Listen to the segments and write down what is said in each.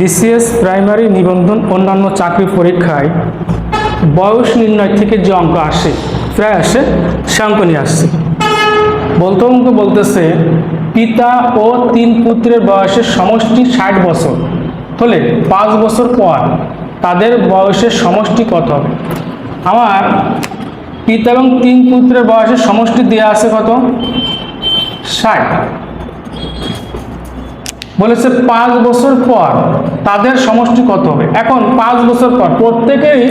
BCS primary নিবন্ধন অন্যান্য চাকরি পরীক্ষায় বয়স নির্ণয় থেকে যে অঙ্ক আসে, প্রায় আসে, সে অঙ্ক নিয়ে আসছে। বলতে অঙ্ক বলতেছে, পিতা ও তিন পুত্রের বয়সের সমষ্টি ষাট বছর, হলে পাঁচ বছর পর তাদের বয়সের সমষ্টি কত হবে? আমার পিতা এবং তিন পুত্রের বয়সের সমষ্টি দেওয়া আছে কত? ষাট। বলেছে পাঁচ বছর পর তাদের সমষ্টি কত হবে? এখন পাঁচ বছর পর প্রত্যেকেরই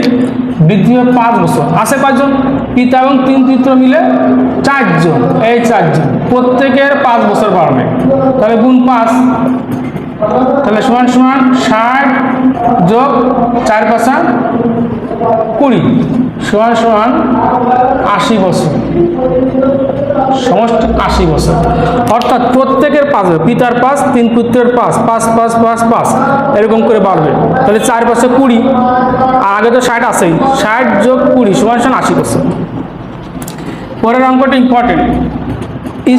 বৃদ্ধি হবে পাঁচ বছর। আছে কয়জন? পিতা এবং তিন পুত্র মিলে চারজন। এই চারজন। প্রত্যেকের পাঁচ বছর বাড়বে। তাহলে গুণ পাঁচ। তাহলে সমান সমান ষাট যোগ চার পাঁচা কুড়ি। সমান সমান আশি বছর। সমষ্টি আশি বছর। অর্থাৎ প্রত্যেকের পাঁচ। পিতার পাঁচ, তিন পুত্রের পাঁচ পাঁচ পাঁচ পাঁচ পাঁচ, এরকম করে বাড়বে। তাহলে চার পাঁচে কুড়ি আগে তো ষাট আছেই। ষাট যোগ কুড়ি সমান সমান আশি বছর। পরের অঙ্কটা ইম্পর্টেন্ট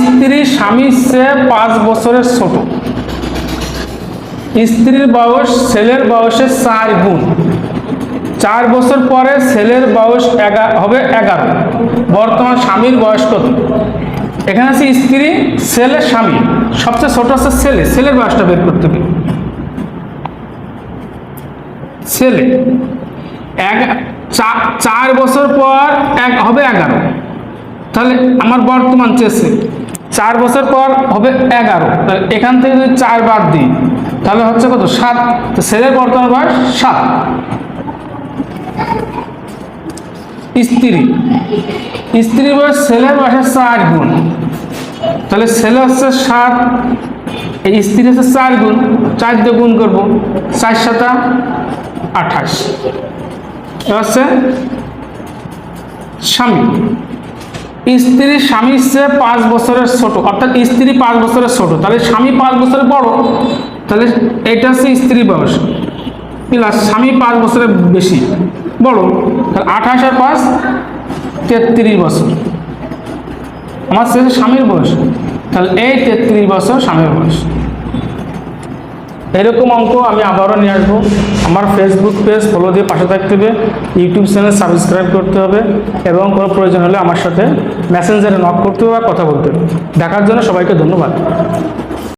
স্ত্রী স্বামীর চেয়ে পাঁচ বছরের ছোট। স্ত্রীর বয়স, ছেলের বয়সের চার গুণ। চার বছর পরে ছেলের বয়স হবে এগারো। বর্তমান স্বামীর বয়স কত? এখানে আছে স্ত্রী, ছেলে, স্বামী। সবচেয়ে ছোট আছে ছেলে। ছেলের বয়সটা বের করতে হবে। ছেলে। এক চার বছর পর এক হবে এগারো। তাহলে আমার বর্তমান চেয়েছে। চার বছর পর হবে এগারো। তাহলে এখান থেকে যদি চার বাদ দিই, তাহলে হচ্ছে কত? সাত। ছেলের বর্তমান বয়স সাত। স্ত্রী। স্ত্রী বয়স ছেলের বয়সের চার গুণ। তাহলে ছেলে হচ্ছে সাত, এই স্ত্রী হচ্ছে চার গুণ। চার দিয়ে গুণ করব, চার সাতা আঠাশ। হচ্ছে স্বামী। স্ত্রী স্বামীর চেয়ে পাঁচ বছরের ছোট, অর্থাৎ স্ত্রী পাঁচ বছরের ছোট। তাহলে স্বামী পাঁচ বছরের বড়, তাহলে এটা হচ্ছে স্ত্রী বয়স। প্লাস স্বামী পাঁচ বছরের বেশি। বড় তাহলে আঠাশ আর পাঁচ, তেত্রিশ বছর। আমার শেষে স্বামীর বয়স। তাহলে এই তেত্রিশ বছর স্বামীর বয়স। এরকম অঙ্ক আমি আবারও নিয়ে আসব। আমার ফেসবুক পেজ ফলো দিয়ে পাশে থাকতে হবে। ইউটিউব চ্যানেল সাবস্ক্রাইব করতে হবে। এবং কোনো প্রয়োজন হলে আমার সাথে মেসেঞ্জারে নক করতে হবে বা কথা বলতে হবে। দেখার জন্য সবাইকে ধন্যবাদ।